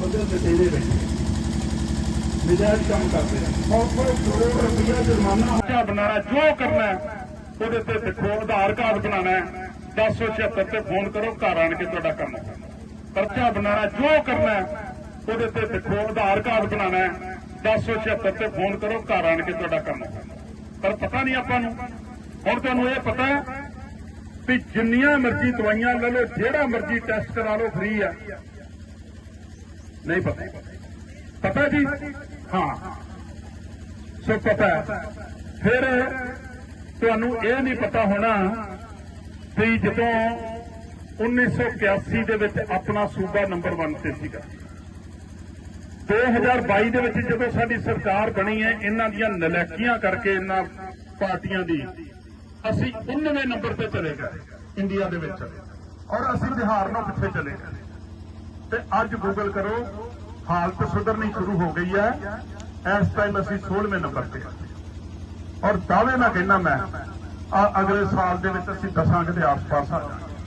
ਬੰਦੇ ਬੈਠੇ। ਨਜਾਇਜ਼ ਕੰਮ ਕਰਦੇ ਕਰੋੜ ਜੁਰਮਾਨਾ ਜੋ ਕਰਨਾ ਉਹਦੇ ਤੇ ਦੇਖੋ ਆਧਾਰ ਕਾਰਡ ਬਣਾਉਣਾ ਹੈ। 1076 ਤੇ ਫੋਨ ਕਰੋ ਘਰ ਆਣ ਕੇ ਤੁਹਾਡਾ ਕੰਮ ਪਰਚਾ ਬਣਾਉਣਾ ਜੋ ਕਰਨਾ ਹੈ, ਉਹਦੇ ਤੇ ਦੇਖੋ ਆਧਾਰ ਕਾਰਡ ਬਣਾਉਣਾ ਹੈ। 1076 ਤੇ ਫੋਨ ਕਰੋ ਘਰ ਆਣ ਕੇ ਤੁਹਾਡਾ ਕੰਮ ਪਰ ਪਤਾ ਨਹੀਂ ਆਪਾਂ ਨੂੰ। ਹੁਣ ਤੁਹਾਨੂੰ ਇਹ ਪਤਾ ਹੈ ਵੀ ਜਿੰਨੀਆਂ ਮਰਜ਼ੀ ਦਵਾਈਆਂ ਲੈ ਲਓ ਜਿਹੜਾ ਮਰਜ਼ੀ ਟੈਸਟ ਕਰਾ ਲਓ ਫ੍ਰੀ ਆ। ਨਹੀਂ ਪਤਾ। ਪਤਾ ਜੀ ਹਾਂ। ਸੋ ਪਤਾ ਫਿਰ ਤੁਹਾਨੂੰ ਇਹ ਨਹੀਂ ਪਤਾ ਹੋਣਾ ਵੀ ਜਦੋਂ 1981 ਦੇ ਵਿੱਚ ਆਪਣਾ ਸੂਬਾ ਨੰਬਰ 1 ਤੇ ਸੀਗਾ। 2022 ਦੇ ਵਿੱਚ ਜਦੋਂ ਸਾਡੀ ਸਰਕਾਰ ਬਣੀ ਹੈ, ਇਹਨਾਂ ਦੀਆਂ ਨਲੈਕੀਆਂ ਕਰਕੇ ਇਹਨਾਂ ਪਾਰਟੀਆਂ ਦੀ, ਅਸੀਂ 19ਵੇਂ ਨੰਬਰ ਤੇ ਚਲੇ ਗਏ, ਇੰਡੀਆ ਦੇ ਵਿੱਚ। ਔਰ ਅਸੀਂ ਬਿਹਾਰ ਨੂੰ ਪਿੱਛੇ ਚਲੇ ਗਏ। ਤੇ ਅੱਜ ਗੂਗਲ ਕਰੋ, ਹਾਲਤ ਸੁਧਰਨੀ ਸ਼ੁਰੂ ਹੋ ਗਈ ਹੈ। ਇਸ ਟਾਈਮ ਅਸੀਂ 16ਵੇਂ ਨੰਬਰ ਤੇ ਔਰ ਦਾਅਵੇ ਨਾਲ ਕਹਿਣਾ ਮੈਂ, ਆ ਅਗਲੇ ਸਾਲ ਦੇ ਵਿੱਚ ਅਸੀਂ ਦਸਾਂਗੇ ਦੇ ਆਸ-ਪਾਸ ਆ ਜਾਵਾਂਗੇ।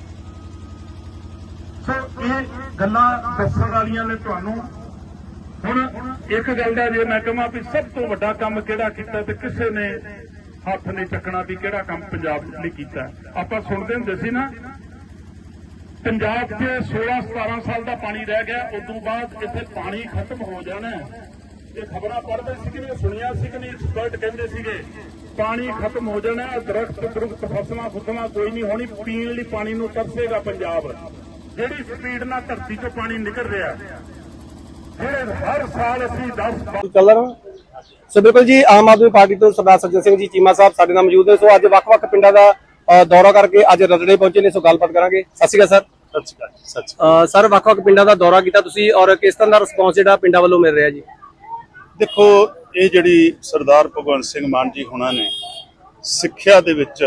ਸੋ ਇਹ ਗੱਲਾਂ ਦੱਸਣ ਵਾਲੀਆਂ ਨੇ ਤੁਹਾਨੂੰ। ਹੁਣ ਇੱਕ ਗੱਲ ਦਾ ਜੇ ਮੈਂ ਕਹਾਂ ਵੀ ਸਭ ਤੋਂ ਵੱਡਾ ਕੰਮ ਕਿਹੜਾ ਕੀਤਾ ਤੇ ਕਿਸੇ ਨੇ ਹੱਥ ਨਹੀਂ ਚੱਕਣਾ ਵੀ ਕਿਹੜਾ ਕੰਮ ਪੰਜਾਬ ਲਈ ਕੀਤਾ। ਆਪਾਂ ਸੁਣਦੇ ਹੁੰਦੇ ਸੀ ਨਾ ਪੰਜਾਬ 'ਚ 16 17 ਸਾਲ ਦਾ ਪਾਣੀ ਰਹਿ ਗਿਆ ਉਸ ਤੋਂ ਬਾਅਦ ਇੱਥੇ ਪਾਣੀ ਖਤਮ ਹੋ ਜਾਣਾ ਹੈ। ਇਹ ਖਬਰਾਂ ਪੜ੍ਹਦੇ ਸੀ ਕਿ ਸੁਣਿਆ ਸੀ ਕਿ ਨਹੀਂ ਐਕਸਪਰਟ ਕਹਿੰਦੇ ਸੀਗੇ, ਪਾਣੀ ਖਤਮ ਹੋ ਜਾਣਾ, ਦਰਖਤ ਦਰਖਤ, ਫਸਲਾਂ, ਫੁਸਲਾਂ ਕੋਈ ਨਹੀਂ ਹੋਣੀ, ਪੀਣ ਲਈ ਪਾਣੀ ਨੂੰ ਤਰਸੇਗਾ ਪੰਜਾਬ। ਜਿਹੜੀ ਸਪੀਡ ਨਾਲ ਧਰਤੀ 'ਚੋਂ ਪਾਣੀ ਨਿਕਲ ਰਿਹਾ, ਜਿਹੜੇ ਹਰ ਸਾਲ ਅਸੀਂ 10 ਕਲਰ ਸੋ ਬਿਲਕੁਲ ਜੀ, ਆਮ ਆਦਮੀ ਪਾਰਟੀ ਤੋਂ ਸਰਦਾਰ ਸੱਜਣ ਸਿੰਘ ਜੀ ਚੀਮਾ ਸਾਹਿਬ ਸਾਡੇ ਨਾਲ ਮੌਜੂਦ ਨੇ। ਸੋ ਅੱਜ ਵੱਖ-ਵੱਖ ਪਿੰਡਾਂ ਦਾ ਦੌਰਾ ਕਰਕੇ ਅੱਜ ਰਜੜੇ ਪਹੁੰਚੇ ਨੇ, ਸੋ ਗੱਲਬਾਤ ਕਰਾਂਗੇ। ਸਤਿ ਸ਼੍ਰੀ ਅਕਾਲ, ਸਰ। ਸਰ ਵੱਖ-ਵੱਖ ਪਿੰਡਾਂ ਦਾ ਦੌਰਾ ਕੀਤਾ ਤੁਸੀਂ ਔਰ ਕਿਸ ਤਰ੍ਹਾਂ ਦਾ ਰਿਸਪੌਂਸ ਜਿਹੜਾ ਪਿੰਡਾਂ ਵੱਲੋਂ ਮਿਲ ਰਿਹਾ ਜੀ? ਦੇਖੋ ਇਹ ਜਿਹੜੀ ਸਰਦਾਰ ਭਗਵੰਤ ਸਿੰਘ ਮਾਨ ਜੀ ਹੁਣਾਂ ਨੇ ਸਿੱਖਿਆ ਦੇ ਵਿੱਚ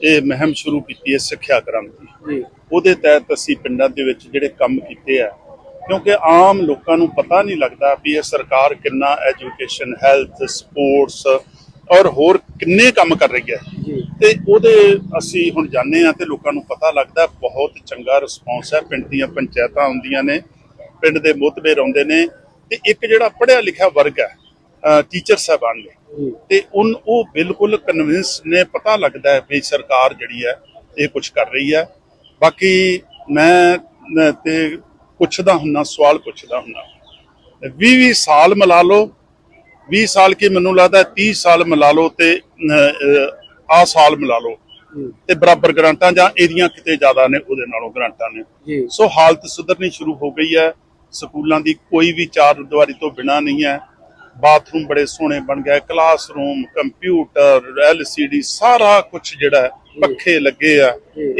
ਇਹ ਮਹਿਮ ਸ਼ੁਰੂ ਕੀਤੀ ਹੈ ਸਿੱਖਿਆ ਕ੍ਰਾਂਤੀ ਜੀ। ਉਹਦੇ ਤਹਿਤ ਅਸੀਂ ਪਿੰਡਾਂ ਦੇ ਵਿੱਚ ਜਿਹੜੇ ਕੰਮ ਕੀਤੇ ਆ ਕਿਉਂਕਿ ਆਮ ਲੋਕਾਂ ਨੂੰ ਪਤਾ ਨਹੀਂ ਲੱਗਦਾ ਵੀ ਇਹ ਸਰਕਾਰ ਕਿੰਨਾ ਐਜੂਕੇਸ਼ਨ ਹੈਲਥ ਸਪੋਰਟਸ ਔਰ ਹੋਰ ਕਿੰਨੇ ਕੰਮ ਕਰ ਰਹੀ ਹੈ। ਤੇ ਉਹਦੇ ਅਸੀਂ ਹੁਣ ਜਾਣਦੇ ਆ ਤੇ ਲੋਕਾਂ ਨੂੰ ਪਤਾ ਲੱਗਦਾ ਬਹੁਤ ਚੰਗਾ ਰਿਸਪੌਂਸ ਹੈ। ਪਿੰਡ ਦੀਆਂ ਪੰਚਾਇਤਾਂ ਹੁੰਦੀਆਂ ਨੇ ਪਿੰਡ ਦੇ ਮੁਤਬੇਰ ਆਉਂਦੇ ਨੇ ਤੇ ਇੱਕ ਜਿਹੜਾ ਪੜ੍ਹਿਆ ਲਿਖਿਆ ਵਰਗ ਹੈ ਟੀਚਰ ਸਾਹਿਬਾਨ ਨੇ ਤੇ ਉਨ ਉਹ ਬਿਲਕੁਲ ਕਨਵਿੰਸ ਨੇ ਪਤਾ ਲੱਗਦਾ ਹੈ ਵੀ ਸਰਕਾਰ ਜਿਹੜੀ ਹੈ ਇਹ ਕੁਝ ਕਰ ਰਹੀ ਹੈ। ਬਾਕੀ ਮੈਂ ਮੈਂ ਤੇ ਪੁੱਛਦਾ ਹੁੰਨਾ ਸਵਾਲ ਪੁੱਛਦਾ ਹੁੰਨਾ 20 20 ਸਾਲ ਮਿਲਾ ਲਓ 20 ਸਾਲ ਕੀ ਮੈਨੂੰ ਲੱਗਦਾ 30 ਸਾਲ ਮਿਲਾ ਲਓ ਤੇ ਆ ਸਾਲ ਮਿਲਾ ਲਓ। ਤੇ ਬਰਾਬਰ ਗ੍ਰਾਂਟਾਂ ਜਾਂ ਇਹਦੀਆਂ ਕਿਤੇ ਜ਼ਿਆਦਾ ਨੇ ਉਹਦੇ ਨਾਲੋਂ ਗ੍ਰਾਂਟਾਂ ਨੇ। ਸੋ ਹਾਲਤ ਸੁਧਰਨੀ ਸ਼ੁਰੂ ਹੋ ਗਈ ਹੈ। ਸਕੂਲਾਂ ਦੀ ਕੋਈ ਵੀ ਚਾਰ ਦੀਵਾਰੀ ਤੋਂ ਬਿਨਾ ਨਹੀਂ ਹੈ। ਬਾਥਰੂਮ ਬੜੇ ਸੋਹਣੇ ਬਣ ਗਏ ਕਲਾਸਰੂਮ ਕੰਪਿਊਟਰ ਐਲਸੀਡੀ ਸਾਰਾ ਕੁਝ ਜਿਹੜਾ ਪੱਖੇ ਲੱਗੇ ਆ।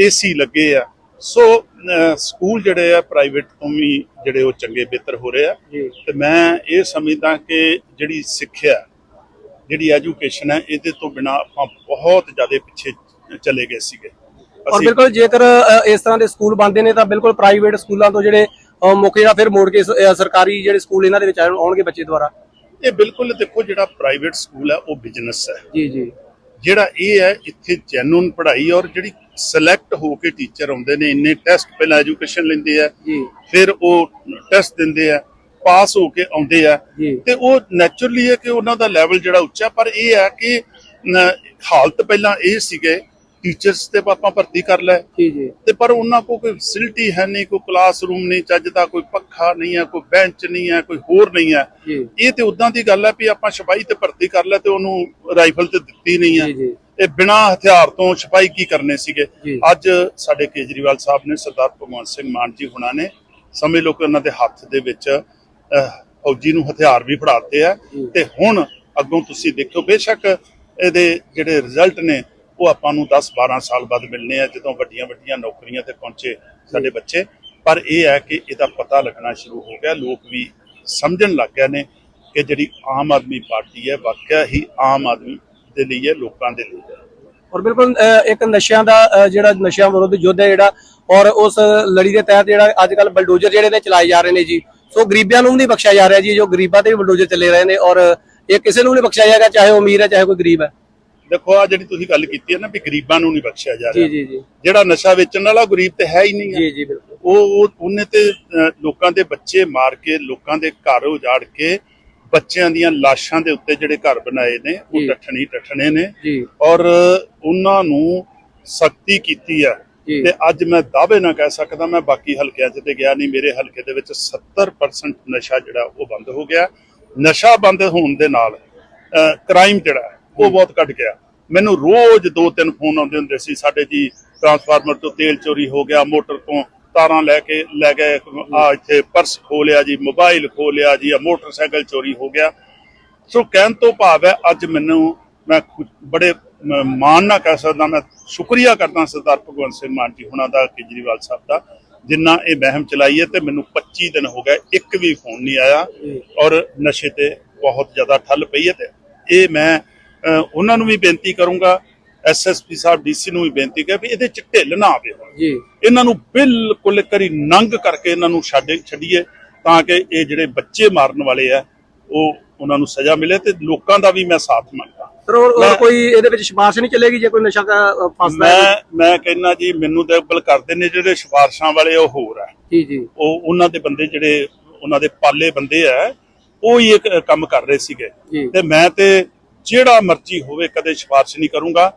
ਏਸੀ ਲੱਗੇ ਆ। ਸੋ ਸਕੂਲ ਜਿਹੜੇ ਆ ਪ੍ਰਾਈਵੇਟ ਤੋਂ ਵੀ ਜਿਹੜੇ ਉਹ ਚੰਗੇ ਬਿਹਤਰ ਹੋ ਰਹੇ ਆ। ਜੀ। ਤੇ ਮੈਂ ਇਹ ਸਮਝਦਾ ਕਿ ਜਿਹੜੀ ਸਿੱਖਿਆ ਜਿਹੜੀ ਐਜੂਕੇਸ਼ਨ ਹੈ ਇਹਦੇ ਤੋਂ ਬਿਨਾ ਆਪਾਂ ਬਹੁਤ ਜ਼ਿਆਦਾ ਪਿੱਛੇ ਚਲੇ ਗਏ ਸੀਗੇ। ਔਰ ਬਿਲਕੁਲ ਜੇਕਰ ਇਸ ਤਰ੍ਹਾਂ ਦੇ ਸਕੂਲ ਬਣਦੇ ਨੇ ਤਾਂ ਬਿਲਕੁਲ ਪ੍ਰਾਈਵੇਟ ਸਕੂਲਾਂ ਤੋਂ ਜਿਹੜੇ ਮੁੱਖ ਜਿਹੜਾ ਫਿਰ ਮੋੜ ਕੇ ਸਰਕਾਰੀ ਜਿਹੜੇ ਸਕੂਲ ਇਹਨਾਂ ਦੇ ਵਿੱਚ ਆਉਣ- ਆਉਣਗੇ ਬੱਚੇ ਦੁਆਰਾ? ਇਹ ਬਿਲਕੁਲ ਦੇਖੋ ਜਿਹੜਾ ਪ੍ਰਾਈਵੇਟ ਸਕੂਲ ਹੈ ਉਹ ਬਿਜ਼ਨਸ ਹੈ ਜੀ ਜੀ। ਜਿਹੜਾ ਇਹ ਹੈ ਇੱਥੇ ਜੈਨੂਨ ਪੜ੍ਹਾਈ ਔਰ ਜਿਹੜੀ ਸਿਲੈਕਟ ਹੋ ਕੇ ਟੀਚਰ ਆਉਂਦੇ ਨੇ ਇੰਨੇ ਟੈਸਟ ਪਹਿਲਾਂ ਐਜੂਕੇਸ਼ਨ ਲੈਂਦੇ ਆ ਫਿਰ ਉਹ ਟੈਸਟ ਦਿੰਦੇ ਆ ਪਾਸ ਹੋ ਕੇ ਆਉਂਦੇ ਆ। ਤੇ ਉਹ ਨੈਚੁਰਲੀ ਹੈ ਕਿ ਉਹਨਾਂ ਦਾ ਲੈਵਲ ਜਿਹੜਾ ਉੱਚਾ ਪਰ ਇਹ ਹੈ ਕਿ ਹਾਲਤ ਪਹਿਲਾਂ ਇਹ ਸੀਗੇ ਟੀਚਰਸ ਤੇ ਆਪਾਂ ਭਰਤੀ ਕਰ ਲੈ ਜੀ ਜੀ। ਤੇ ਪਰ ਉਹਨਾਂ ਕੋਲ ਕੋਈ ਫੈਸਿਲਿਟੀ ਹੈ ਨਹੀਂ ਕੋਈ ਕਲਾਸਰੂਮ ਨਹੀਂ ਚੱਜਦਾ ਕੋਈ ਪੱਖਾ ਨਹੀਂ ਹੈ ਕੋਈ ਬੈਂਚ ਨਹੀਂ ਹੈ ਕੋਈ ਹੋਰ ਨਹੀਂ ਹੈ। ਇਹ ਤੇ ਉਦਾਂ ਦੀ ਗੱਲ ਹੈ ਵੀ ਆਪਾਂ ਸਿਪਾਹੀ ਤੇ ਭਰਤੀ ਕਰ ਲੈ ਤੇ ਉਹਨੂੰ ਰਾਈਫਲ ਤੇ ਦਿੱਤੀ ਨਹੀਂ ਹੈ। ਇਹ ਬਿਨਾ ਹਥਿਆਰ ਤੋਂ ਸਿਪਾਹੀ ਕੀ ਕਰਨੇ ਸੀਗੇ। ਅੱਜ ਸਾਡੇ ਕੇਜਰੀਵਾਲ ਸਾਹਿਬ ਨੇ ਸਰਦਾਰ ਭਗਵੰਤ ਸਿੰਘ ਮਾਨ ਜੀ ਹੁਣਾਂ ਨੇ ਸਮੇਂ ਲੋਕ ਉਹਨਾਂ ਦੇ ਹੱਥ ਦੇ ਵਿੱਚ ਫੌਜੀ ਨੂੰ ਹਥਿਆਰ ਵੀ ਫੜਾਤੇ ਆ। ਤੇ ਹੁਣ ਅੱਗੋਂ ਤੁਸੀਂ ਦੇਖੋ ਬੇਸ਼ੱਕ ਇਹਦੇ ਜਿਹੜੇ ਰਿਜ਼ਲਟ ਨੇ ਉਹ ਆਪਾਂ ਨੂੰ 10 12 ਸਾਲ ਬਾਅਦ ਮਿਲਨੇ ਆ, ਜਦੋਂ ਵੱਡੀਆਂ ਵੱਡੀਆਂ ਨੌਕਰੀਆਂ ਤੇ ਪਹੁੰਚੇ ਸਾਡੇ ਬੱਚੇ। ਪਰ ਇਹ ਹੈ ਕਿ ਇਹਦਾ ਪਤਾ ਲੱਗਣਾ ਸ਼ੁਰੂ ਹੋ ਗਿਆ, ਲੋਕ ਵੀ ਸਮਝਣ ਲੱਗ ਗਏ ਨੇ ਕਿ ਜਿਹੜੀ ਆਮ ਆਦਮੀ ਪਾਰਟੀ ਹੈ, ਵਾਕਿਆ ਹੀ ਆਮ ਆਦਮੀ ਦੇ ਲਈ ਹੈ, ਲੋਕਾਂ ਦੇ ਲਈ ਹੈ। ਔਰ ਬਿਲਕੁਲ ਇੱਕ ਨਸ਼ਿਆਂ ਦਾ ਜਿਹੜਾ ਨਸ਼ਿਆਂ ਵਿਰੁੱਧ ਯੁੱਧ ਹੈ ਜਿਹੜਾ, ਔਰ ਉਸ ਲੜੀ ਦੇ ਤਹਿਤ ਜਿਹੜਾ ਅੱਜ ਕੱਲ ਬਲਡੋਜ਼ਰ ਜਿਹੜੇ ਨੇ ਚਲਾਏ ਜਾ ਰਹੇ ਨੇ ਜੀ। ਸੋ ਗਰੀਬਾਂ ਨੂੰ ਵੀ ਨਹੀਂ ਬਖਸ਼ਿਆ ਜਾ ਰਿਹਾ ਜੀ, ਜੋ ਗਰੀਬਾਂ ਤੇ ਵੀ ਬਲਡੋਜ਼ਰ ਚੱਲੇ ਰਹੇ ਨੇ, ਔਰ ਇਹ ਕਿਸੇ ਨੂੰ ਵੀ ਨਹੀਂ ਬਖਸ਼ਿਆ ਜਾਏਗਾ, ਚਾਹੇ ਉਹ ਅਮੀਰ ਹੈ, ਚਾਹੇ ਕੋਈ ਗਰੀਬ ਹੈ। ਦੇਖੋ ਆ ਜਿਹੜੀ ਤੁਸੀਂ ਗੱਲ ਕੀਤੀ ਹੈ ਨਾ ਵੀ ਗਰੀਬਾਂ ਨੂੰ ਨਹੀਂ ਬਖਸ਼ਿਆ ਜਾ ਰਿਹਾ। ਜੀ ਜੀ। ਜਿਹੜਾ ਨਸ਼ਾ ਵੇਚਣ ਵਾਲਾ ਗਰੀਬ ਤੇ ਹੈ ਹੀ ਨਹੀਂ ਜੀ ਜੀ ਬਿਲਕੁਲ। ਉਹ ਉਹ- ਉਹਨੇ ਤੇ ਲੋਕਾਂ ਦੇ ਬੱਚੇ ਮਾਰ ਕੇ ਲੋਕਾਂ ਦੇ ਘਰ ਉਜਾੜ ਕੇ ਬੱਚਿਆਂ ਦੀਆਂ ਲਾਸ਼ਾਂ ਦੇ ਉੱਤੇ ਜਿਹੜੇ ਘਰ ਬਣਾਏ ਨੇ ਉਹ। ਟੱਠਣੀ ਟੱਠਣੇ ਨੇ। ਜੀ। ਔਰ ਉਹਨਾਂ ਨੂੰ ਸਖਤੀ ਕੀਤੀ ਹੈ। ਜੀ। ਤੇ ਅੱਜ ਮੈਂ ਦਾਅਵੇ ਨਾਲ ਕਹਿ ਸਕਦਾ ਮੈਂ ਬਾਕੀ ਹਲਕਿਆਂ 'ਚ ਤੇ ਗਿਆ ਨਹੀਂ ਮੇਰੇ ਹਲਕੇ ਦੇ ਵਿੱਚ 70% ਨਸ਼ਾ ਜਿਹੜਾ ਉਹ ਬੰਦ ਹੋ ਗਿਆ। ਨਸ਼ਾ ਬੰਦ ਹੋਣ ਦੇ ਨਾਲ ਕ੍ਰਾਈਮ ਜਿਹੜਾ ਉਹ ਬਹੁਤ ਘਟ ਗਿਆ। ਮੈਨੂੰ ਰੋਜ਼ ਦੋ ਤਿੰਨ ਫੋਨ ਆਉਂਦੇ ਹੁੰਦੇ ਸੀ। ਸਾਡੇ ਜੀ ਟਰਾਂਸਫਾਰਮਰ ਤੋਂ ਤੇਲ ਚੋਰੀ ਹੋ ਗਿਆ, ਮੋਟਰ ਤੋਂ ਤਾਰਾਂ ਲੈ ਕੇ, ਲੈ ਗਏ, ਆ ਇੱਥੇ ਪਰਸ ਖੋ ਲਿਆ ਜੀ, ਮੋਬਾਈਲ ਖੋ ਲਿਆ ਜੀ, ਆ ਮੋਟਰਸਾਈਕਲ ਚੋਰੀ ਹੋ ਗਿਆ। ਸੋ ਕਹਿਣ ਤੋਂ ਭਾਵ ਹੈ, ਅੱਜ ਮੈਨੂੰ ਮੈਂ ਬੜੇ ਮਾਣ ਨਾਲ ਕਹਿ ਸਕਦਾ, ਮੈਂ ਸ਼ੁਕਰੀਆ ਕਰਦਾ ਸਰਦਾਰ ਭਗਵੰਤ ਸਿੰਘ ਮਾਨ ਜੀ ਹੁਣਾਂ ਦਾ, ਕੇਜਰੀਵਾਲ ਸਾਹਿਬ ਦਾ, ਜਿੰਨਾ ਇਹ ਮਹਿਮ ਚਲਾਈ ਹੈ ਤੇ ਮੈਨੂੰ 25 ਦਿਨ ਹੋ ਗਏ, ਇੱਕ ਵੀ ਫੋਨ ਨਹੀਂ ਆਇਆ ਔਰ ਨਸ਼ੇ ਤੇ ਬਹੁਤ ਜ਼ਿਆਦਾ ਠੱਲ ਪਈ ਹੈ ਤੇ ਇਹ ਮੈਂ ਉਹਨਾਂ ਨੂੰ ਵੀ ਬੇਨਤੀ ਕਰੂੰਗਾ ਐਸਐਸਪੀ ਸਾਹਿਬ ਡੀਸੀ ਨੂੰ ਵੀ ਬੇਨਤੀ ਕਰ ਵੀ ਇਹਦੇ ਚ ਢਿੱਲ ਨਾ ਆਵੇ। ਜੀ। ਇਹਨਾਂ ਨੂੰ ਬਿਲਕੁਲ ਕਰੀ ਨੰਗ ਕਰਕੇ ਇਹਨਾਂ ਨੂੰ ਛੱਡ ਛੱਡੀਏ ਤਾਂ ਕਿ ਇਹ ਜਿਹੜੇ ਬੱਚੇ ਮਾਰਨ ਵਾਲੇ ਆ ਉਹ ਉਹਨਾਂ ਨੂੰ ਸਜ਼ਾ ਮਿਲੇ ਤੇ ਲੋਕਾਂ ਦਾ ਵੀ ਮੈਂ ਸਾਥ ਮੰਗਦਾ। ਸਰ ਹੋਰ ਕੋਈ ਇਹਦੇ ਵਿੱਚ ਸਿਫਾਰਿਸ਼ ਨਹੀਂ ਚੱਲੇਗੀ ਜੇ ਕੋਈ ਨਸ਼ਾ ਫਸਦਾ ਮੈਂ ਮੈਂ ਕਹਿੰਦਾ ਜੀ ਮੈਨੂੰ ਤਾਂ ਬਲ ਕਰਦੇ ਨੇ ਜਿਹੜੇ ਸਿਫਾਰਸ਼ਾਂ ਵਾਲੇ ਉਹ ਹੋਰ ਆ। ਜੀ ਜੀ। ਉਹ ਉਹਨਾਂ ਦੇ ਬੰਦੇ ਜਿਹੜੇ ਉਹਨਾਂ ਦੇ ਪਾਲੇ ਬੰਦੇ ਆ ਉਹ ਹੀ ਇੱਕ ਕੰਮ ਕਰ ਰਹੇ ਸੀਗੇ। ਤੇ ਮੈਂ ਤੇ ਜਿਹੜਾ ਮਰਜ਼ੀ ਹੋਵੇ ਕਦੇ ਸਿਫਾਰਿਸ਼ ਨਹੀਂ ਕਰੂੰਗਾ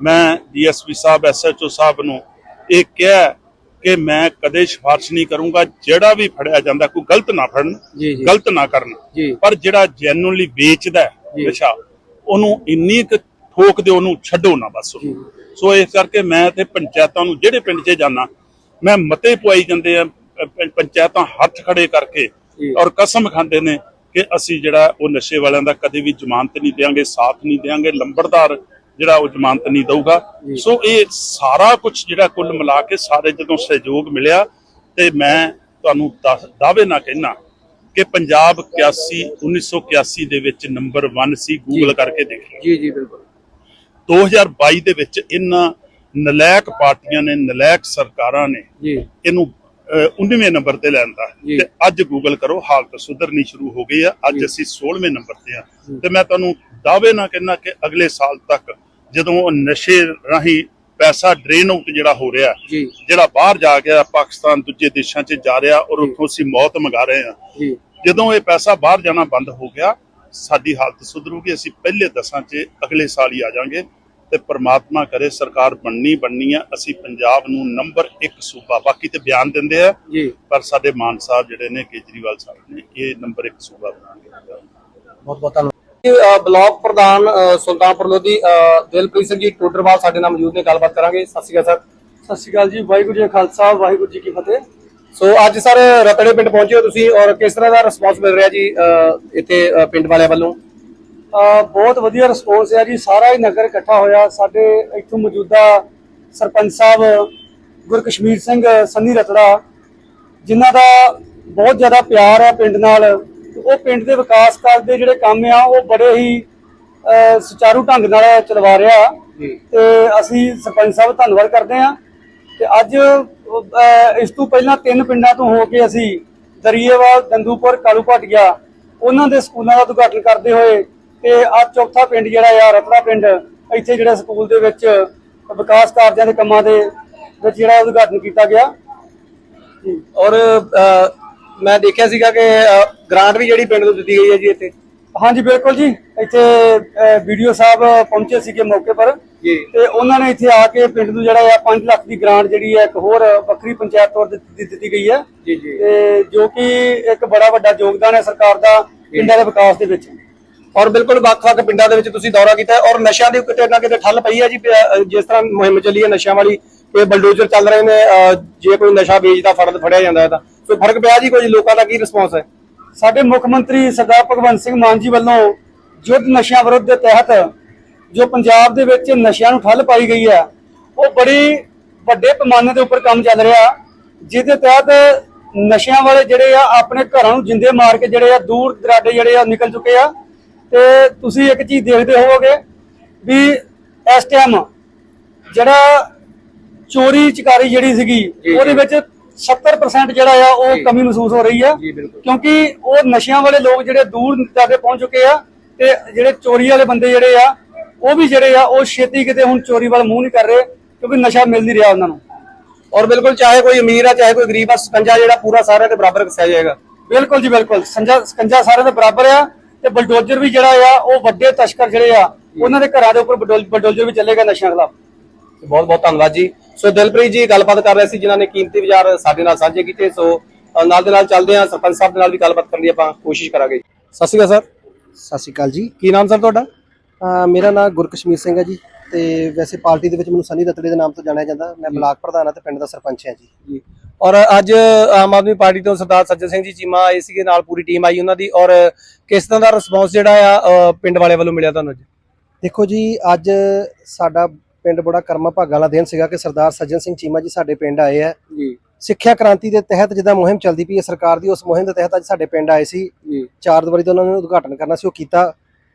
ਮੈਂ ਡੀਐਸਪੀ ਸਾਹਿਬ ਐਸਐਚਓ ਸਾਹਿਬ ਨੂੰ ਇਹ ਕਿਹਾ ਕਿ ਮੈਂ ਕਦੇ ਸਿਫਾਰਿਸ਼ ਨਹੀਂ ਕਰੂੰਗਾ ਜਿਹੜਾ ਵੀ ਫੜਿਆ ਜਾਂਦਾ ਕੋਈ ਗਲਤ ਨਾ ਫੜਨ। ਗਲਤ ਨਾ ਕਰਨ। ਪਰ ਜਿਹੜਾ ਜੈਨੂਨਲੀ ਵੇਚਦਾ। ਨਸ਼ਾ ਉਹਨੂੰ ਇੰਨੀ ਕੁ ਠੋਕ ਦਿਓ ਉਹਨੂੰ ਛੱਡੋ ਨਾ ਬਸ। ਸੋ ਇਸ ਕਰਕੇ ਮੈਂ ਤੇ ਪੰਚਾਇਤਾਂ ਨੂੰ ਜਿਹੜੇ ਪਿੰਡ 'ਚ ਜਾਣਾ ਮੈਂ ਮਤੇ ਪਵਾਈ ਜਾਂਦੇ ਆ ਪੰਚਾਇਤਾਂ ਹੱਥ ਖੜੇ ਕਰਕੇ। ਔਰ ਕਸਮ ਖਾਂਦੇ ਨੇ ਕਿ ਅਸੀਂ ਜਿਹੜਾ ਉਹ ਨਸ਼ੇ ਵਾਲਿਆਂ ਦਾ ਕਦੇ ਵੀ ਜ਼ਮਾਨਤ ਨਹੀਂ ਦੇਵਾਂਗੇ ਸਾਥ ਨਹੀਂ ਦੇਵਾਂਗੇ ਲੰਬੜਦਾਰ ਜਿਹੜਾ ਉਹ ਜ਼ਮਾਨਤ ਨਹੀਂ ਦਊਗਾ। ਸੋ ਇਹ ਸਾਰਾ ਕੁਝ ਜਿਹੜਾ ਕੁੱਲ ਮਿਲਾ ਕੇ ਸਾਰੇ ਜਦੋਂ ਸਹਿਯੋਗ ਮਿਲਿਆ ਤੇ ਮੈਂ ਤੁਹਾਨੂੰ ਦਾਅਵੇ ਨਾਲ ਕਹਿਣਾ ਕਿ ਪੰਜਾਬ 81 1981 ਦੇ ਵਿੱਚ ਨੰਬਰ 1 ਸੀ ਗੂਗਲ ਕਰਕੇ ਦੇਖ ਲਓ। ਜੀ ਜੀ ਬਿਲਕੁਲ। 2022 ਦੇ ਵਿੱਚ ਇਹਨਾਂ ਨਲਾਇਕ ਪਾਰਟੀਆਂ ਨੇ ਨਲਾਇਕ ਸਰਕਾਰਾਂ ਨੇ ਜੀ। ਇਹਨੂੰ 19ਵੇਂ ਨੰਬਰ ਤੇ ਲੈਂਦਾ। ਤੇ ਅੱਜ ਗੂਗਲ ਕਰੋ ਹਾਲਤ ਸੁਧਰਨੀ ਸ਼ੁਰੂ ਹੋ ਗਈ ਆ। ਅੱਜ ਅਸੀਂ 16ਵੇਂ ਨੰਬਰ ਤੇ ਆ। ਤੇ ਮੈਂ ਤੁਹਾਨੂੰ ਦਾਅਵੇ ਨਾਲ ਕਹਿਣਾ ਕਿ ਅਗਲੇ ਸਾਲ ਤੱਕ ਜਦੋਂ ਉਹ ਨਸ਼ੇ ਰਾਹੀਂ ਪੈਸਾ ਡਰੇਨ ਆਊਟ ਜਿਹੜਾ ਹੋ ਰਿਹਾ ਜਿਹੜਾ ਬਾਹਰ ਜਾ ਗਿਆ ਪਾਕਿਸਤਾਨ ਦੂਜੇ ਦੇਸ਼ਾਂ 'ਚ ਜਾ ਰਿਹਾ ਔਰ ਉੱਥੋਂ ਅਸੀਂ ਮੌਤ ਮੰਗਾ ਰਹੇ ਆ ਜਦੋਂ ਇਹ ਪੈਸਾ ਬਾਹਰ ਜਾਣਾ ਬੰਦ ਹੋ ਗਿਆ ਸਾਡੀ ਹਾਲਤ ਸੁਧਰੂਗੀ। ਅਸੀਂ ਪਹਿਲੇ ਦਸਾਂ 'ਚ ਅਗਲੇ ਸਾਲ ਹੀ ਆ ਜਾਾਂਗੇ ਤੇ ਪ੍ਰਮਾਤਮਾ ਕਰੇ ਸਰਕਾਰ ਬਣਨੀ ਬਣਨੀ ਆ। ਅਸੀਂ ਪੰਜਾਬ ਨੂੰ ਨੰਬਰ 1 ਸੂਬਾ ਬਾਕੀ ਤੇ ਬਿਆਨ ਦਿੰਦੇ ਆ। ਜੀ। ਪਰ ਸਾਡੇ ਮਾਨ ਸਾਹਿਬ ਜਿਹੜੇ ਨੇ ਕੇਜਰੀਵਾਲ ਸਾਹਿਬ ਨੇ ਇਹ ਨੰਬਰ 1 ਸੂਬਾ ਬਣਾਉਣਗੇ। ਬਹੁਤ ਬਹੁਤ ਧੰਨਵਾਦ। ਬਲਾਕ ਪ੍ਰਧਾਨ ਸੁਲਤਾਨਪੁਰ ਲੋਧੀ ਦਿਲਪ੍ਰੀਤ ਸਿੰਘ ਜੀ ਟੋਡਰਵਾਲ ਸਾਡੇ ਨਾਲ ਮੌਜੂਦ ਨੇ ਗੱਲਬਾਤ ਕਰਾਂਗੇ। ਸਤਿ ਸ਼੍ਰੀ ਅਕਾਲ ਸਰ। ਸਤਿ ਸ਼੍ਰੀ ਅਕਾਲ ਜੀ ਵਾਹਿਗੁਰੂ ਜੀ ਖਾਲਸਾ ਵਾਹਿਗੁਰੂ ਜੀ ਕੀ ਫਤਿਹ। ਸੋ ਅੱਜ ਸਰ ਰਤੜੇ ਪਿੰਡ ਪਹੁੰਚੇ ਹੋ ਤੁਸੀਂ ਔਰ ਕਿਸ ਤਰ੍ਹਾਂ ਦਾ ਰਿਸਪਾਂਸ ਮਿਲ ਰਿਹਾ ਜੀ ਇੱਥੇ ਪਿੰਡ ਵਾਲਿਆਂ ਵੱਲੋਂ? ਬਹੁਤ ਵਧੀਆ ਰਿਸਪੌਂਸ ਹੈ ਜੀ। ਸਾਰਾ ਹੀ ਨਗਰ ਇਕੱਠਾ ਹੋਇਆ। ਸਾਡੇ ਇੱਥੋਂ ਮੌਜੂਦਾ ਸਰਪੰਚ ਸਾਹਿਬ ਗੁਰਕਸ਼ਮੀਰ ਸਿੰਘ ਸੰਨੀ ਰਤੜਾ ਜਿਨ੍ਹਾਂ ਦਾ ਬਹੁਤ ਜ਼ਿਆਦਾ ਪਿਆਰ ਹੈ ਪਿੰਡ ਨਾਲ। ਉਹ ਪਿੰਡ ਦੇ ਵਿਕਾਸ ਕਾਰਜ ਦੇ ਜਿਹੜੇ ਕੰਮ ਆ ਉਹ ਬੜੇ ਹੀ ਸੁਚਾਰੂ ਢੰਗ ਨਾਲ ਚਲਵਾ ਰਿਹਾ। ਤੇ ਅਸੀਂ ਸਰਪੰਚ ਸਾਹਿਬ ਧੰਨਵਾਦ ਕਰਦੇ ਹਾਂ। ਤੇ ਅੱਜ ਇਸ ਤੋਂ ਪਹਿਲਾਂ ਤਿੰਨ ਪਿੰਡਾਂ ਤੋਂ ਹੋ ਕੇ ਅਸੀਂ ਦਰੀਏਵਾਲ ਦੰਦੂਪੁਰ ਕਾਲੂ ਭਾਟੀਆ ਉਹਨਾਂ ਦੇ ਸਕੂਲਾਂ ਦਾ ਉਦਘਾਟਨ ਕਰਦੇ ਹੋਏ ਤੇ ਅੱਜ ਚੌਥਾ ਪਿੰਡ ਜਿਹੜਾ ਆ ਰਤੜਾ ਪਿੰਡ ਇੱਥੇ ਜਿਹੜਾ ਸਕੂਲ ਦੇ ਵਿੱਚ ਵਿਕਾਸ ਕਾਰਜਾਂ ਦੇ ਕੰਮਾਂ ਦੇ ਵਿੱਚ ਜਿਹੜਾ ਉਦਘਾਟਨ ਕੀਤਾ ਗਿਆ। ਔਰ ਮੈਂ ਦੇਖਿਆ ਸੀਗਾ ਕਿ ਗ੍ਰਾਂਟ ਵੀ ਜਿਹੜੀ ਪਿੰਡ ਨੂੰ ਦਿੱਤੀ ਗਈ ਹੈ ਜੀ ਇੱਥੇ। ਹਾਂਜੀ ਬਿਲਕੁਲ ਜੀ। ਇੱਥੇ ਵੀਡੀਓ ਸਾਹਿਬ ਪਹੁੰਚੇ ਸੀਗੇ ਮੌਕੇ ਪਰ। ਤੇ ਉਹਨਾਂ ਨੇ ਇੱਥੇ ਆ ਕੇ ਪਿੰਡ ਨੂੰ ਜਿਹੜਾ ਆ 5 ਲੱਖ ਦੀ ਗ੍ਰਾਂਟ ਜਿਹੜੀ ਹੈ ਇੱਕ ਹੋਰ ਵੱਖਰੀ ਪੰਚਾਇਤ ਤੌਰ ਤੇ ਦਿੱਤੀ ਦਿੱਤੀ ਗਈ ਹੈ। ਜੀ ਜੀ। ਤੇ ਜੋ ਕਿ ਇੱਕ ਬੜਾ ਵੱਡਾ ਯੋਗਦਾਨ ਹੈ ਸਰਕਾਰ ਦਾ ਪਿੰਡਾਂ ਦੇ ਵਿਕਾਸ ਦੇ ਵਿੱਚ। ਔਰ ਬਿਲਕੁਲ ਵੱਖ-ਵੱਖ ਪਿੰਡਾਂ ਦੇ ਵਿੱਚ ਤੁਸੀਂ ਦੌਰਾ ਕੀਤਾ ਔਰ ਨਸ਼ਿਆਂ ਦੀ ਕਿਤੇ ਨਾ ਕਿਤੇ ਠੱਲ ਪਈ ਹੈ ਜੀ ਜਿਸ ਤਰ੍ਹਾਂ ਮੁਹਿੰਮ ਚੱਲੀ ਹੈ ਨਸ਼ਿਆਂ ਵਾਲੀ ਕਿ ਬਲਡੋਜ਼ਰ ਚੱਲ ਰਹੇ ਨੇ ਜੇ ਕੋਈ ਨਸ਼ਾ ਵੇਚਦਾ, ਫੜਦ ਫੜਿਆ ਜਾਂਦਾ ਹੈ ਤਾਂ। ਸੋ ਫ਼ਰਕ ਪਿਆ ਜੀ ਕੋਈ ਲੋਕਾਂ ਦਾ ਕੀ ਰਿਸਪੌਂਸ ਹੈ? ਸਾਡੇ ਮੁੱਖ ਮੰਤਰੀ ਸਰਦਾਰ ਭਗਵੰਤ ਸਿੰਘ ਮਾਨ ਜੀ ਵੱਲੋਂ ਯੁੱਧ ਨਸ਼ਿਆਂ ਵਿਰੁੱਧ ਦੇ ਤਹਿਤ ਜੋ ਪੰਜਾਬ ਦੇ ਵਿੱਚ ਨਸ਼ਿਆਂ ਨੂੰ ਠੱਲ ਪਾਈ ਗਈ ਹੈ, ਉਹ ਬੜੀ ਵੱਡੇ ਪੈਮਾਨੇ ਦੇ ਉੱਪਰ ਕੰਮ ਚੱਲ ਰਿਹਾ, ਜਿਹਦੇ ਤਹਿਤ ਨਸ਼ਿਆਂ ਵਾਲੇ ਜਿਹੜੇ ਆ, ਆਪਣੇ ਘਰਾਂ ਨੂੰ ਜਿੰਦੇ ਮਾਰ ਕੇ ਜਿਹੜੇ ਆ ਦੂਰ ਦਰਾਡੇ ਜਿਹੜੇ ਆ, ਨਿਕਲ ਚੁੱਕੇ ਆ। ਤੇ ਤੁਸੀਂ ਇੱਕ ਚੀਜ਼ ਦੇਖਦੇ ਹੋਵੋਗੇ ਵੀ ਇਸ ਟਾਈਮ ਜਿਹੜਾ ਚੋਰੀ ਚਕਾਰੀ ਜਿਹੜੀ ਸੀਗੀ ਜੀ। ਉਹਦੇ ਵਿੱਚ 70% ਜਿਹੜਾ ਆ ਉਹ ਕਮੀ ਮਹਿਸੂਸ ਹੋ ਰਹੀ ਆ। ਜੀ। ਕਿਉਂਕਿ ਉਹ ਨਸ਼ਿਆਂ ਵਾਲੇ ਲੋਕ ਜਿਹੜੇ ਦੂਰ ਜਾਦੇ ਪਹੁੰਚ ਚੁੱਕੇ ਆ ਤੇ ਜਿਹੜੇ ਚੋਰੀ ਵਾਲੇ ਬੰਦੇ ਜਿਹੜੇ ਆ ਉਹ ਵੀ ਜਿਹੜੇ ਆ ਉਹ ਛੇਤੀ ਕਿਤੇ ਹੁਣ ਚੋਰੀ ਵੱਲ ਮੂੰਹ ਨਹੀਂ ਕਰ ਰਹੇ ਕਿਉਂਕਿ ਨਸ਼ਾ ਮਿਲ ਨਹੀਂ ਰਿਹਾ ਉਹਨਾਂ ਨੂੰ। ਔਰ ਬਿਲਕੁਲ ਚਾਹੇ ਕੋਈ ਅਮੀਰ ਆ ਚਾਹੇ ਕੋਈ ਗਰੀਬ ਆ ਸਕੰਜਾ ਜਿਹੜਾ ਪੂਰਾ ਸਾਰਿਆਂ ਦੇ ਬਰਾਬਰ ਕਸਿਆ ਜਾਏਗਾ। ਬਿਲਕੁਲ ਜੀ ਬਿਲਕੁਲ। ਸੰਜਾ ਸਕੰਜਾ ਸਾਰੇ ਦੇ ਬਰਾਬਰ ਆ। ਤੇ ਬਲਡੋਜ਼ਰ ਵੀ ਜਿਹੜਾ ਆ ਉਹ ਵੱਡੇ ਤਸਕਰ ਜਿਹੜੇ ਆ ਉਹਨਾਂ ਦੇ ਘਰਾਂ ਦੇ ਉੱਪਰ ਬਲਡੋ- ਬਲਡੋਜ਼ਰ ਵੀ ਚੱਲੇਗਾ ਨਸ਼ਿਆਂ ਖਿਲਾਫ। ਬਹੁਤ ਬਹੁਤ ਧੰਨਵਾਦ ਜੀ। ਸੋ ਦਿਲਪ੍ਰੀਤ ਜੀ ਗੱਲਬਾਤ ਕਰ ਰਹੇ ਸੀ ਜਿਨ੍ਹਾਂ ਨੇ ਕੀਮਤੀ ਵਿਚਾਰ ਸਾਡੇ ਨਾਲ ਸਾਂਝੇ ਕੀਤੇ। ਸੋ ਨਾਲ ਦੇ ਨਾਲ ਚੱਲਦੇ ਹਾਂ ਸਰਪੰਚ ਸਾਹਿਬ ਦੇ ਨਾਲ ਵੀ ਗੱਲਬਾਤ ਕਰਨ ਦੀ ਆਪਾਂ ਕੋਸ਼ਿਸ਼ ਕਰਾਂਗੇ। ਸਤਿ ਸ਼੍ਰੀ ਅਕਾਲ ਸਰ। ਸਤਿ ਸ਼੍ਰੀ ਅਕਾਲ ਜੀ। ਕੀ ਨਾਮ ਸਰ ਤੁਹਾਡਾ? ਮੇਰਾ ਨਾਮ ਗੁਰਕਸ਼ਮੀਰ ਸਿੰਘ ਹੈ ਜੀ ਤੇ ਵੈਸੇ ਪਾਰਟੀ ਦੇ ਵਿੱਚ ਮੈਨੂੰ ਸਨੀ ਰਤੜੇ ਦੇ ਨਾਮ ਤੋਂ ਜਾਣਿਆ ਜਾਂਦਾ। ਮੈਂ ਬਲਾਕ ਪ੍ਰਧਾਨ ਹਾਂ ਤੇ ਪਿੰਡ ਦਾ ਸਰਪੰਚ ਹਾਂ ਜੀ। ਜੀ। ਔਰ ਅੱਜ ਆਮ ਆਦਮੀ ਪਾਰਟੀ ਤੋਂ ਸਰਦਾਰ ਸੱਜਣ ਸਿੰਘ ਜੀ ਚੀਮਾ ਆਏ ਸੀਗੇ ਨਾਲ ਪੂਰੀ ਟੀਮ ਆਈ ਉਹਨਾਂ ਦੀ ਔਰ ਕਿਸ ਤਰ੍ਹਾਂ ਦਾ ਰਿਸਪੌਂਸ ਜਿਹੜਾ ਆ ਪਿੰਡ ਵਾਲੇ ਵੱਲੋਂ ਮਿਲਿਆ ਤੁਹਾਨੂੰ ਅੱਜ? ਦੇਖੋ ਜੀ ਅੱਜ ਸਾਡਾ ਪਿੰਡ ਬੜਾ ਕਰਮਾ ਭਾਗਾਂ ਵਾਲਾ ਦਿਨ ਸੀਗਾ ਕਿ ਸਰਦਾਰ ਸੱਜਣ ਸਿੰਘ ਚੀਮਾ ਜੀ ਸਾਡੇ ਪਿੰਡ ਆਏ ਆ। ਜੀ। ਸਿੱਖਿਆ ਕ੍ਰਾਂਤੀ ਦੇ ਤਹਿਤ ਜਿੱਦਾਂ ਮੁਹਿੰਮ ਚੱਲਦੀ ਪਈ ਹੈ ਸਰਕਾਰ ਦੀ ਉਸ ਮੁਹਿੰਮ ਦੇ ਤਹਿਤ ਅੱਜ ਸਾਡੇ ਪਿੰਡ ਆਏ ਸੀ। ਜੀ। ਚਾਰ ਦਵਾਰੀ ਤੋਂ ਉਹਨਾਂ ਨੇ ਉਦਘਾਟਨ ਕਰਨਾ ਸੀ ਉਹ ਕੀਤਾ।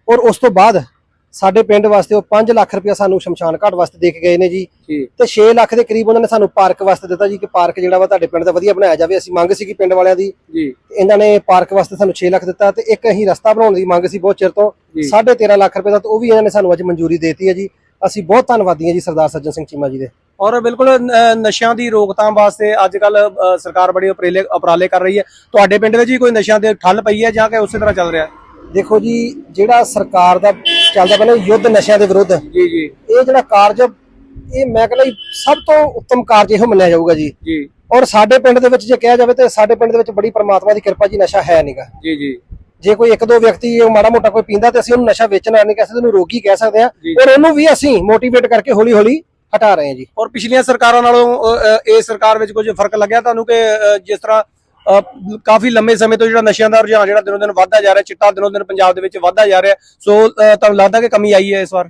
ਔਰ ਉਸ ਤੋਂ ਬਾਅਦ ਸਾਡੇ ਪਿੰਡ ਵਾਸਤੇ ਉਹ 5 ਲੱਖ ਰੁਪਇਆ ਸਾਨੂੰ ਸ਼ਮਸ਼ਾਨ ਘਾਟ ਵਾਸਤੇ ਦੇ ਕੇ ਗਏ ਨੇ ਜੀ। ਤੇ 6 ਲੱਖ ਦੇ ਕਰੀਬ ਉਹਨਾਂ ਨੇ ਸਾਨੂੰ ਪਾਰਕ ਵਾਸਤੇ ਦਿੱਤਾ ਜੀ ਕਿ ਪਾਰਕ ਜਿਹੜਾ ਵਾ ਤੁਹਾਡੇ ਪਿੰਡ ਦਾ ਵਧੀਆ ਬਣਾਇਆ ਜਾਵੇ। ਅਸੀਂ ਮੰਗ ਸੀ ਕਿ ਪਿੰਡ ਵਾਲਿਆਂ ਦੀ ਇਹਨਾਂ ਨੇ ਪਾਰਕ ਵਾਸਤੇ ਸਾਨੂੰ 6 ਲੱਖ ਦਿੱਤਾ ਤੇ ਇੱਕ ਅਸੀਂ ਰਸਤਾ ਬਣਾਉਣ ਦੀ ਮੰਗ ਸੀ ਬਹੁਤ ਚਿਰ ਤੋਂ। ਜੀ। 13.5 ਲੱਖ ਰੁਪਏ ਦਾ ਤੇ ਉਹ ਵੀ ਇਹਨਾਂ ਨੇ ਸਾਨੂੰ ਅੱਜ ਮਨਜ਼ੂਰੀ ਦੇਤੀ ਹੈ ਜੀ। ਅਸੀਂ ਬਹੁਤ ਧੰਨਵਾਦੀ ਹਾਂ ਜੀ ਸਰਦਾਰ ਸੱਜਣ ਸਿੰਘ ਚੀਮਾ ਜੀ ਦੇ। ਔਰ ਬਿਲਕੁਲ ਨਸ਼ਿਆਂ ਦੀ ਰੋਕਥਾਮ ਵਾਸਤੇ ਅੱਜ ਕੱਲ ਸਰਕਾਰ ਬੜੇ ਉਪਰਾਲੇ ਉਪਰਾਲੇ ਕਰ ਰਹੀ ਹੈ। ਤੁਹਾਡੇ ਪਿੰਡ ਵਿੱਚ ਵੀ ਕੋਈ ਨਸ਼ਿਆਂ ਦੇ ਠੱਲ ਪਈ ਹੈ ਜਾਂ ਕਿ ਉਸੇ ਤਰ੍ਹਾਂ ਚੱਲ ਰਿਹਾ ਦੇਖੋ ਜੀ ਜਿਹੜਾ ਸਰਕਾਰ ਦਾ ਚੱਲਦਾ ਨਾ ਯੁੱਧ ਨਸ਼ਿਆਂ ਦੇ ਵਿਰੁੱਧ। ਜੀ ਜੀ। ਇਹ ਜਿਹੜਾ ਕਾਰਜ ਇਹ ਮੈਂ ਕਹਿੰਦਾ ਸਭ ਤੋਂ ਉੱਤਮ ਕਾਰਜ ਇਹੋ ਮੰਨਿਆ ਜਾਊਗਾ ਜੀ। ਜੀ। ਔਰ ਸਾਡੇ ਪਿੰਡ ਦੇ ਵਿੱਚ ਜੇ ਕਿਹਾ ਜਾਵੇ ਤੇ ਸਾਡੇ ਪਿੰਡ ਦੇ ਵਿੱਚ ਬੜੀ ਪ੍ਰਮਾਤਮਾ ਦੀ ਕਿਰਪਾ ਜੀ ਨਸ਼ਾ ਹੈ ਨਹੀਂਗਾ ਜੀ ਜੀ। ਜੇ ਕੋਈ ਇੱਕ ਦੋ ਵਿਅਕਤੀ ਇਹ ਮਾੜਾ ਮੋਟਾ ਕੋਈ ਪੀਂਦਾ ਤੇ ਅਸੀਂ ਉਹਨੂੰ ਨਸ਼ਾ ਵੇਚਣਾ ਨਹੀਂ ਕਹਿ ਸਕਦੇ ਉਹਨੂੰ ਰੋਗੀ ਕਹਿ ਸਕਦੇ ਜੀ। ਔਰ ਉਹਨੂੰ ਵੀ ਅਸੀਂ ਮੋਟੀਵੇਟ ਕਰਕੇ ਹੌਲੀ ਹੌਲੀ ਹਟਾ ਰਹੇ ਹਾਂ ਜੀ। ਔਰ ਪਿਛਲੀਆਂ ਸਰਕਾਰਾਂ ਨਾਲੋਂ ਇਹ ਸਰਕਾਰ ਵਿੱਚ ਕੁਝ ਫ਼ਰਕ ਲੱਗਿਆ ਤੁਹਾਨੂੰ ਕਿ ਜਿਸ ਤਰ੍ਹਾਂ ਕਾਫੀ ਲੰਮੇ ਸਮੇਂ ਤੋਂ ਜਿਹੜਾ ਨਸ਼ਿਆਂ ਦਾ ਰੁਝਾਨ ਜਿਹੜਾ ਦਿਨੋਂ ਦਿਨ ਵੱਧਦਾ ਜਾ ਰਿਹਾ ਚਿੱਟਾ ਦਿਨੋਂ ਦਿਨ ਪੰਜਾਬ ਦੇ ਵਿੱਚ ਵੱਧਦਾ ਜਾ ਰਿਹਾ। ਸੋ ਤੁਹਾਨੂੰ ਲੱਗਦਾ ਕਿ ਕਮੀ ਆਈ ਹੈ ਇਸ ਵਾਰ?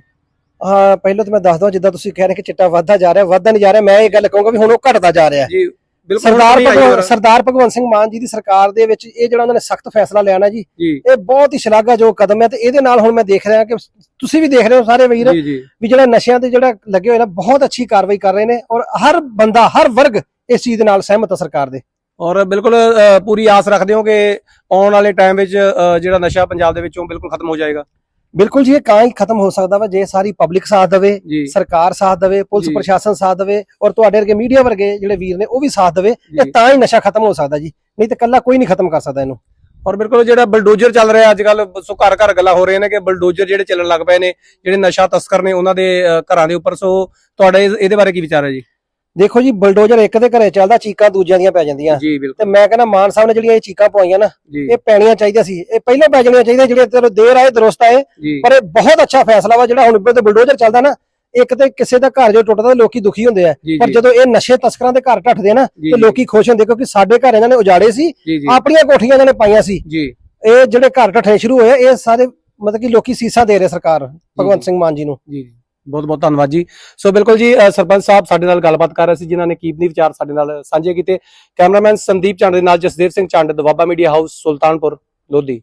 ਹਾਂ ਪਹਿਲਾਂ ਤਾਂ ਮੈਂ ਦੱਸ ਦਵਾਂ ਜਿੱਦਾਂ ਤੁਸੀਂ ਕਹਿ ਰਹੇ ਕਿ ਚਿੱਟਾ ਵੱਧਦਾ ਜਾ ਰਿਹਾ ਵੱਧਦਾ ਨਹੀਂ ਜਾ ਰਿਹਾ ਮੈਂ ਇਹ ਗੱਲ ਕਹੂੰਗਾ ਵੀ ਹੁਣ ਉਹ ਘਟਦਾ ਜਾ ਰਿਹਾ। ਜੀ ਸਰਦਾਰ ਭਗਵੰਤ। ਸਰਦਾਰ ਭਗਵੰਤ ਸਿੰਘ ਮਾਨ ਜੀ ਦੀ ਸਰਕਾਰ ਦੇ ਵਿੱਚ ਇਹ ਜਿਹੜਾ ਉਹਨਾਂ ਨੇ ਸਖਤ ਫੈਸਲਾ ਲਿਆ ਨਾ ਜੀ। ਇਹ ਬਹੁਤ ਹੀ ਸ਼ਲਾਘਾਯੋਗ ਕਦਮ ਹੈ ਤੇ ਇਹਦੇ ਨਾਲ ਹੁਣ ਮੈਂ ਦੇਖ ਰਿਹਾ ਕਿ ਤੁਸੀਂ ਵੀ ਦੇਖ ਰਹੇ ਹੋ ਸਾਰੇ ਵੀਰ ਵੀ ਜਿਹੜਾ ਨਸ਼ਿਆਂ ਤੇ ਜਿਹੜਾ ਲੱਗੇ ਹੋਏ ਨੇ ਬਹੁਤ ਅੱਛੀ ਕਾਰਵਾਈ ਕਰ ਰਹੇ ਨੇ ਔਰ ਹਰ ਬੰਦਾ ਹਰ ਵਰਗ ਇਸ ਚੀਜ਼ ਦੇ ਨਾਲ ਸਹਿਮਤ ਹੈ ਸਰਕਾਰ ਦੇ। ਔਰ ਬਿਲਕੁਲ ਪੂਰੀ ਆਸ ਰੱਖਦੇ ਹੋ ਕਿ ਆਉਣ ਵਾਲੇ ਟਾਈਮ ਵਿੱਚ ਜਿਹੜਾ ਨਸ਼ਾ ਪੰਜਾਬ ਦੇ ਵਿੱਚੋਂ ਬਿਲਕੁਲ ਖਤਮ ਹੋ ਜਾਏਗਾ। ਬਿਲਕੁਲ ਜੀ ਇਹ ਕਾਂ ਹੀ ਖਤਮ ਹੋ ਸਕਦਾ ਵਾ ਜੇ ਸਾਰੀ ਪਬਲਿਕ ਸਾਥ ਦੇਵੇ ਸਰਕਾਰ ਸਾਥ ਦੇਵੇ ਪੁਲਿਸ। ਪ੍ਰਸ਼ਾਸਨ ਸਾਥ ਦੇਵੇ ਔਰ ਤੁਹਾਡੇ ਵਰਗੇ ਮੀਡੀਆ ਵਰਗੇ ਜਿਹੜੇ ਵੀਰ ਨੇ ਉਹ ਵੀ ਸਾਥ ਦੇਵੇ। ਇਹ ਤਾਂ ਹੀ ਨਸ਼ਾ ਖਤਮ ਹੋ ਸਕਦਾ ਜੀ। ਨਹੀਂ ਤੇ ਕੱਲਾ ਕੋਈ ਨਹੀਂ ਖਤਮ ਕਰ ਸਕਦਾ ਇਹਨੂੰ। ਔਰ ਬਿਲਕੁਲ ਜਿਹੜਾ ਬਲਡੋਜ਼ਰ ਚੱਲ ਰਿਹਾ ਅੱਜ ਕੱਲ ਸੋ ਘਰ ਘਰ ਗੱਲਾਂ ਹੋ ਰਹੀਆਂ ਨੇ ਕਿ ਬਲਡੋਜ਼ਰ ਜਿਹੜੇ ਚੱਲਣ ਲੱਗ ਪਏ ਨੇ ਜਿਹੜੇ ਨਸ਼ਾ ਤਸਕਰ ਨੇ ਉਹਨਾਂ ਦੇ ਘਰਾਂ ਦੇ ਉੱਪਰ ਸੋ ਤੁਹਾਡੇ ਇਹਦੇ ਬਾਰੇ ਕੀ ਵਿਚਾਰ ਹੈ ਜੀ? ਦੇਖੋ ਜੀ ਬਲਡੋਜ਼ਰ ਇੱਕ ਦੇ ਘਰੇ ਚੱਲਦਾ ਚੀਕਾਂ ਦੂਜਿਆਂ ਦੀਆਂ ਪੈ ਜਾਂਦੀਆਂ। ਜੀ ਬਿਲਕੁਲ। ਤੇ ਮੈਂ ਕਹਿੰਦਾ ਮਾਨ ਸਾਹਿਬ ਨੇ ਜਿਹੜੀਆਂ ਇਹ ਚੀਕਾਂ ਪਵਾਈਆਂ ਨਾ ਇਹ ਪੈਣੀਆਂ ਚਾਹੀਦੀਆਂ ਸੀ। ਇਹ ਪਹਿਲਾਂ ਪੈ ਜਾਣੀਆਂ ਚਾਹੀਦੀਆਂ ਜਿਹੜੇ ਚਲੋ ਦੇਰ ਆਏ ਦਰੁਸਤ ਆਏ। ਪਰ ਇਹ ਬਹੁਤ ਅੱਛਾ ਫੈਸਲਾ ਵਾ ਜਿਹੜਾ ਹੁਣ ਤੇ ਬਲਡੋਜ਼ਰ ਚੱਲਦਾ ਨਾ ਇੱਕ ਤੇ ਕਿਸੇ ਦਾ ਘਰ ਜੋ ਟੁੱਟਦਾ ਤੇ ਲੋਕੀ ਦੁਖੀ ਹੁੰਦੇ ਆ। ਪਰ। ਜਦੋਂ ਇਹ ਨਸ਼ੇ ਤਸਕਰਾਂ ਦੇ ਘਰ ਆ ਨਾ ਤੇ। ਲੋਕੀ ਖੁਸ਼ ਹੁੰਦੇ ਕਿਉਂਕਿ ਸਾਡੇ ਘਰ ਇਹਨਾਂ ਨੇ ਉਜਾੜੇ ਸੀ ਆਪਣੀਆਂ ਕੋਠੀਆਂ ਇਹਨਾਂ ਨੇ ਪਾਈਆਂ ਸੀ। ਇਹ ਜਿਹੜੇ ਘਰ ਢੱਠਣੇ ਸ਼ੁਰੂ ਹੋਏ ਇਹ ਸਾਰੇ ਮਤਲਬ ਕਿ ਲੋਕੀ ਸੀਸਾ ਦੇ ਰਹੇ ਸਰਕਾਰ ਭਗਵੰਤ ਸਿੰਘ ਮਾਨ ਜੀ ਨੂੰ। ਜੀ। ਬਹੁਤ ਬਹੁਤ ਧੰਨਵਾਦ ਜੀ। ਸੋ ਬਿਲਕੁਲ ਜੀ ਅ, ਸਰਪੰਚ ਸਾਹਿਬ ਸਾਡੇ ਨਾਲ ਗੱਲਬਾਤ ਕਰ ਰਹੇ ਸੀ ਜਿਨ੍ਹਾਂ ਨੇ ਕੀਮਤੀ ਵਿਚਾਰ ਸਾਡੇ ਨਾਲ ਸਾਂਝੇ ਕੀਤੇ। ਕੈਮਰਾਮੈਨ ਸੰਦੀਪ ਚੰਦ ਦੇ ਨਾਲ ਜਸਦੇਵ ਸਿੰਘ ਚੰਦ ਦਵਾਬਾ ਮੀਡੀਆ ਹਾਊਸ ਸੁਲਤਾਨਪੁਰ ਲੋਧੀ।